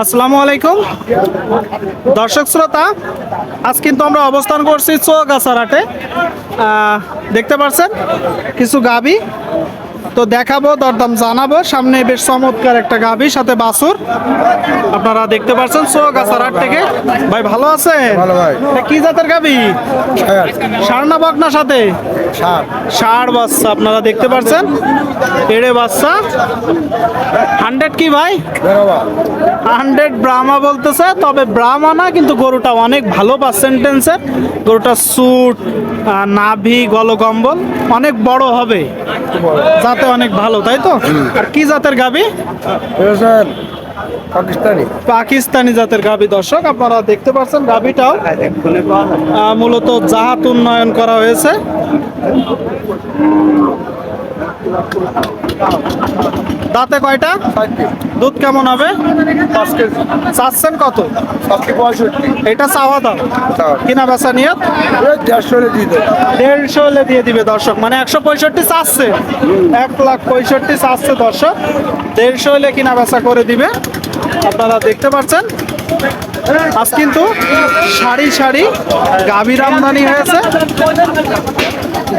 আসসালামু আলাইকুম। দর্শক শ্রোতা আজ কিন্তু আমরা অবস্থান করছি চৌগাছারাটে দেখতে পাচ্ছেন কিছু গাবি। তো দেখাবো দরদাম জানাব। সামনে বেশ চমৎকার একটা গাবি সাথে বাসুর আপনারা দেখতে পাচ্ছেন চৌগাছারাট থেকে। ভাই ভালো আছে ভালো ভাই। কি জাতের গাবি সারনা বকনা সাথে? সার। ষাড় বাচ্চা আপনারা দেখতে পাচ্ছেন? এড়ে বাচ্চা। হান্ড্রেড কি ভাই? হান্ড্রেড ব্রাহ্মা বলতেছে তবে ব্রাহ্মা না কিন্তু গরুটা অনেক ভালো পার্সেন্টেন্সের গরুটা স্যুট নাভি গলকম্বল অনেক বড় হবে। যাতে অনেক ভালো তাই তো? আর কি জাতের গাবি? পাকিস্তানি। পাকিস্তানি জাতের গাবি দর্শক আপনারা দেখতে পাচ্ছেন গাবিটাও। মূলত জাহাত উন্নয়ন করা হয়েছে। দাঁতে কয়টা? দুধ কেমন হবে? চাচ্ছেন কত? এটা চাওয়া দাম। কিনা বেচা নিয়ত? এই দেড়শো হলে দিয়ে দেবো। দেড়শো হলে দিয়ে দিবে দর্শক। মানে একশো পঁয়ষট্টি চাচ্ছে। এক লাখ পঁয়ষট্টি চাচ্ছে দর্শক। দেড়শো হলে কিনা বেচা করে দিবে। আপনারা দেখতে পাচ্ছেন? আজ কিন্তু সারি সারি গাভীর আমদানি হয়েছে।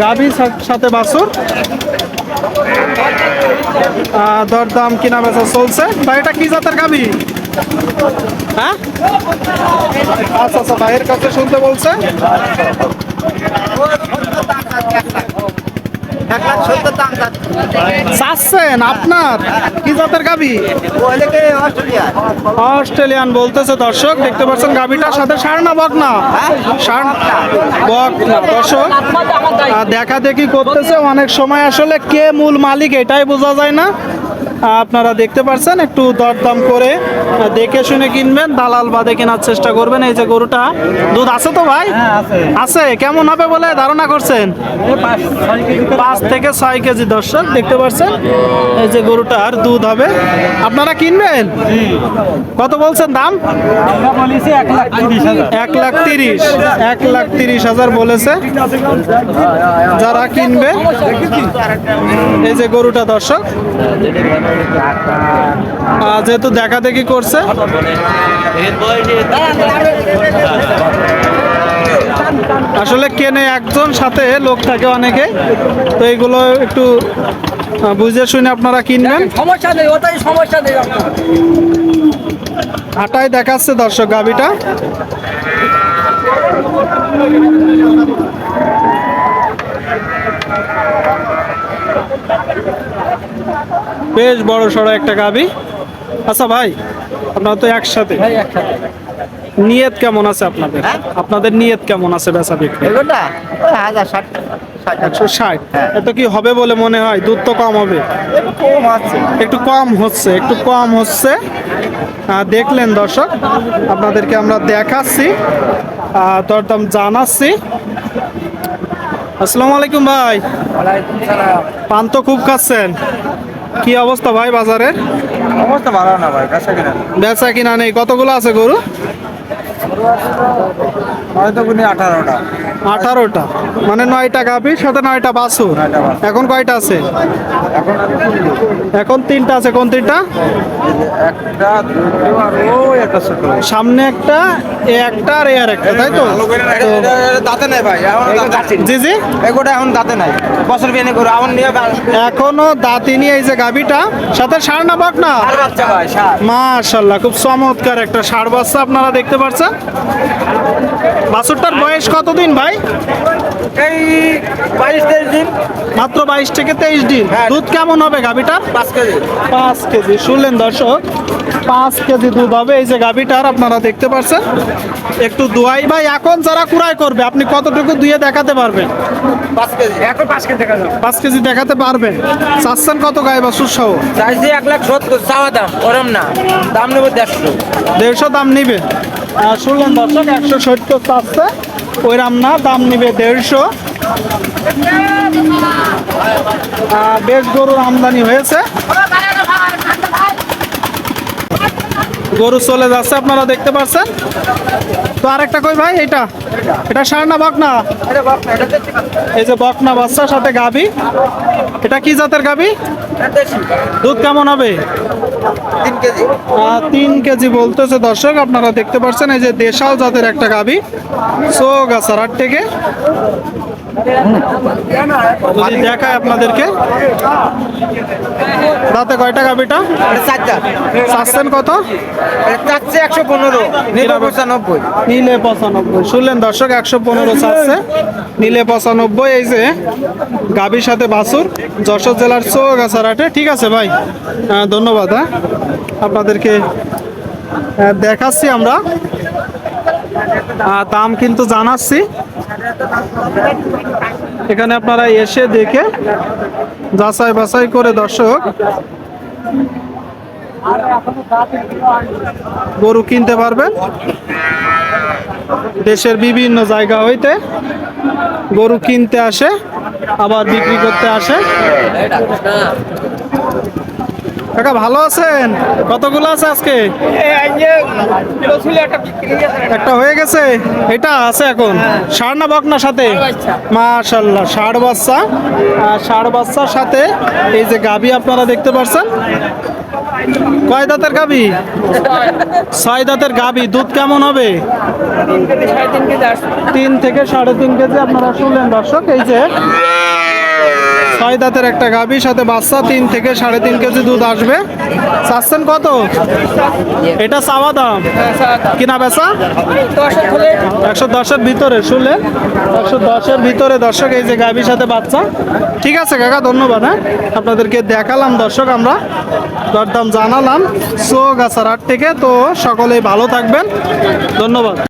গাভীর সাথে বাছুর। দরদাম কিনা বেচা চলছে। ভাই, এটা কি জাতের গাভী? হ্যাঁ? আচ্ছা আচ্ছা ভাইয়ের কাছে শুনতে বলছে। এক আপনার? কি জাতের গাবি? অস্ট্রেলিয়ান বলতেছে দর্শক, দেখতে পাচ্ছেন গাবিটার সাথে সারনা বক না বক দর্শক। দেখা দেখি করতেছে, অনেক সময় আসলে কে মূল মালিক এটাই বোঝা যায় না। আপনারা দেখতে পাচ্ছেন একটু দরদাম করে দেখে শুনে কিনবেন দালাল বাদে কেনার চেষ্টা করবেন। এই যে গরুটা দুধ আছে তো ভাই? আছে। কেমন হবে বলে ধারণা করছেন? পাঁচ থেকে ছয় কেজি দর্শক দেখতে পাচ্ছেন এই যে গরুটার দুধ হবে। আপনারা কিনবেন? কত বলছেন দাম? এক লাখ তিরিশ এক লাখ তিরিশ হাজার বলেছে। যারা কিনবে এই যে গরুটা দর্শক যেহেতু দেখা দেখি করছে। আসলে কেনে একজন সাথে লোক থাকে অনেকে। তো এইগুলো একটু বুঝে শুনে আপনারা কিনবেন। সমস্যা নেই ওটাই সমস্যা নেই। হাটায় দেখাচ্ছে দর্শক গাবিটা। বেশ বড় সড়ো একটা গাবি আচ্ছা ভাই আপনারা তো একসাথে। নিয়ত কেমন আছে আপনাদের? হ্যাঁ? আপনাদের নিয়ত কেমন আছে বেচা বিক্রি? একশো ষাট? এত কি হবে বলে মনে হয়? দুধ তো কম হবে। একটু কম হচ্ছে একটু কম হচ্ছে। দেখলেন দর্শক আপনাদেরকে আমরা দেখাচ্ছি দরদাম জানাচ্ছি। আসসালামু আলাইকুম ভাই। পান তো খুব খাচ্ছেন। কি অবস্থা ভাই বাজারের? অবস্থা ভালো না ভাই কাছে কিনা। বেচা কিনা নেই কতগুলো আছে গরু? আঠারোটা। আঠারোটা। মানে নয়টা গাভি সাথে নয়টা বাছুর। এখন কয়টা আছে? এখন। এখন তিনটা আছে কোন তিনটা? একটা একটা সামনে একটা এ একটা আর এ আর একটা তাই তো? দাঁতে নাই ভাই এখন জি জি। এগোটা এখন দাঁতে নাই। বছর বিয়ে করে আমার নিয়ে এখনও দাঁতিনি এই যে গাভিটা। সাথে সার না বক না সার। মাশাল্লাহ খুব চমৎকার একটা ষাড় বাচ্চা আপনারা দেখতে পাচ্ছেন বাছুরটার বয়স কতদিন ভাই? এই বাইশ তেইশ দিন। মাত্র বাইশ থেকে তেইশ দিন। হ্যাঁ। দুধ কেমন হবে গাভিটার? পাঁচ কেজি। পাঁচ কেজি। শুনলেন দর্শক পাঁচ কেজি দুধ হবে এই যে গাভিটার আপনারা দেখতে পাচ্ছেন একটু দুয়াই। ভাই এখন যারা কুড়াই করবে আপনি কতটুকু দুয়ে দেখাতে পারবেন? পাঁচ কেজি। এখন পাঁচ কেজি দেখা যাবে পাঁচ কেজি দেখাতে পারবেন। চাচ্ছেন কত গায়ে বাছুর সহ? চাইছি এক লাখ সত্তর চাওয়া দাম ওরম না। দাম নেব দেড়শো। দেড়শো দাম নিবে। শুনলেন দর্শক একশো সত্তর চাচ্ছে ওই রান্না দাম নিবে দেড়শো। বেশ গরুর আমদানি হয়েছে। গরু চলে যাচ্ছে আপনারা দেখতে পাচ্ছেন? তো আরেকটা কই ভাই? এটা এটা সার না বকনা এই যে বকনা বাচ্চার সাথে গাবি। এটা কি জাতের গাবি? দুধ কেমন হবে? তিন কেজি। বলতেছে দর্শক আপনারা দেখতে পাচ্ছেন এই যে দেশাল জাতের একটা গাবি। আছে আট থেকে। যদি দেখায় আপনাদেরকে। রাতে কয়টা গাবিটা? চাচ্ছেন কত? চারশে একশো পনেরো নিরানব্বই নীলে পঁচানব্বই। শুনলেন দর্শক একশো পনেরো চাচ্ছে নীলে পঁচানব্বই। এই যে গাবির সাথে বাসুর যশোর জেলার চৌগাছারাটে ঠিক আছে ভাই আহ, ধন্যবাদ হ্যাঁ। আপনাদেরকে আহ, দেখাচ্ছি আমরা। দাম কিন্তু জানাচ্ছি। এখানে আপনারা এসে দেখে যাচাই বাছাই করে দর্শক গরু কিনতে পারবেন। দেশের বিভিন্ন জায়গা হইতে গরু কিনতে আসে, আবার বিক্রি করতে আসে। কাকা, ভালো আছেন? কতগুলো আছে আজকে? একটা হয়ে গেছে? এটা আছে এখন? ষাড় না বকনার সাথে? মাশাল্লাহ ষাড় বাচ্চা। আর ষাড় বাচ্চার সাথে এই যে গাবি আপনারা দেখতে পাচ্ছেন কয় দাঁতের গাবি ছয় দাঁতের গাবি দুধ কেমন হবে? তিন থেকে সাড়ে তিন কেজি আপনারা শুনলেন দর্শক এই যে ছয় দাঁতের একটা গাভীর সাথে বাচ্চা, তিন থেকে সাড়ে তিন কেজি দুধ আসবে। চাচ্ছেন কত? এটা চাওয়া দাম। কিনা বেচা? একশো দশের ভিতরে, শুনলেন? একশো দশের ভিতরে দর্শক, এই যে গাভীর সাথে বাচ্চা। ঠিক আছে কাকা, ধন্যবাদ হ্যাঁ? আপনাদেরকে দেখালাম দর্শক, আমরা দরদাম জানালাম। চোখ আসার আট থেকে, তো সকলেই ভালো থাকবেন। ধন্যবাদ।